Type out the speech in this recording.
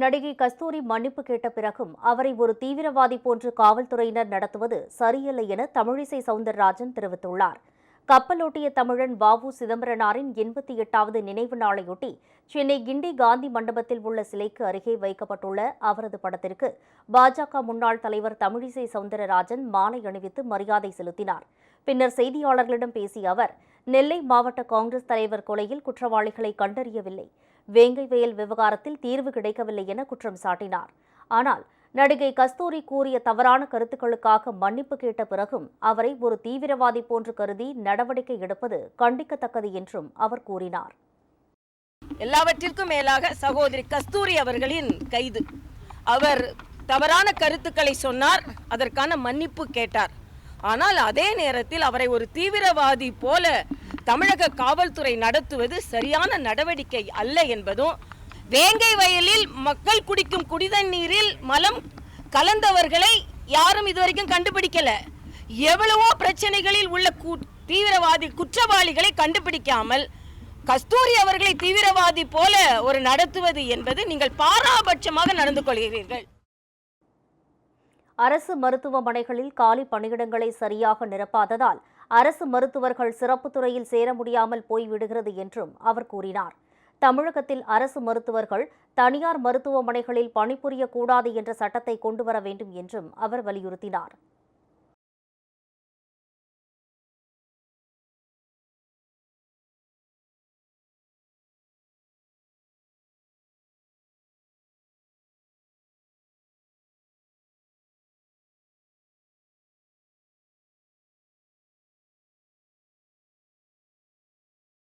நடிகை கஸ்தூரி மன்னிப்பு கேட்ட பிறகும் அவரை ஒரு தீவிரவாதி போன்று காவல்துறையினர் நடத்துவது சரியல்ல என தமிழிசை சவுந்தரராஜன் தெரிவித்துள்ளார். கப்பலோட்டிய தமிழன் வாவு சிதம்பரனாரின் எண்பத்தி எட்டாவது நினைவு நாளையொட்டி சென்னை கிண்டி காந்தி மண்டபத்தில் உள்ள சிலைக்கு அருகே வைக்கப்பட்டுள்ள அவரது படத்திற்கு பாஜக முன்னாள் தலைவர் தமிழிசை சவுந்தரராஜன் மாலை அணிவித்து மரியாதை செலுத்தினார். பின்னர் செய்தியாளர்களிடம் பேசிய அவர் நெல்லை மாவட்ட காங்கிரஸ் தலைவர் கொலையில் குற்றவாளிகளை கண்டறியவில்லை. வேங்கை வயல் விவகாரத்தில் தீர்வு கிடைக்கவில்லை என குற்றம் சாட்டினார். ஆனால் நடிகை கஸ்தூரி கூறிய தவறான கருத்துக்களுக்காக மன்னிப்பு கேட்ட பிறகும் அவரை ஒரு தீவிரவாதி போன்று கருதி நடவடிக்கை எடுப்பது கண்டிக்கத்தக்கது என்றும் அவர் கூறினார். எல்லாவற்றிற்கும் மேலாக சகோதரி கஸ்தூரி அவர்களின் கைது. அவர் தவறான கருத்துக்களை சொன்னார் அதற்கான மன்னிப்பு கேட்டார். ஆனால் அதே நேரத்தில் அவரை ஒரு தீவிரவாதி போல தமிழக காவல்துறை நடத்துவது சரியான நடவடிக்கை அல்ல என்பதும் வேங்கை வயலில் மக்கள் குடிக்கும் குடிதண்ணீரில் மலம் கலந்தவர்களை யாரும் இதுவரைக்கும் கண்டுபிடிக்கல. எவ்வளவோ பிரச்சனைகளில் உள்ள தீவிரவாதி குற்றவாளிகளை கண்டுபிடிக்காமல் கஸ்தூரி அவர்களை தீவிரவாதி போல ஒரு நடத்துவது என்பது நீங்கள் பாராபட்சமாக நடந்து கொள்கிறீர்கள். அரசு மருத்துவமனைகளில் காலி பணியிடங்களை சரியாக நிரப்பாததால் அரசு மருத்துவர்கள் சிறப்பு துறையில் சேர முடியாமல் போய்விடுகிறது என்றும் அவர் கூறினார். தமிழகத்தில் அரசு மருத்துவர்கள் தனியார் மருத்துவமனைகளில் பணிபுரியக்கூடாது என்ற சட்டத்தை கொண்டுவர வேண்டும் என்றும் அவர் வலியுறுத்தினார்.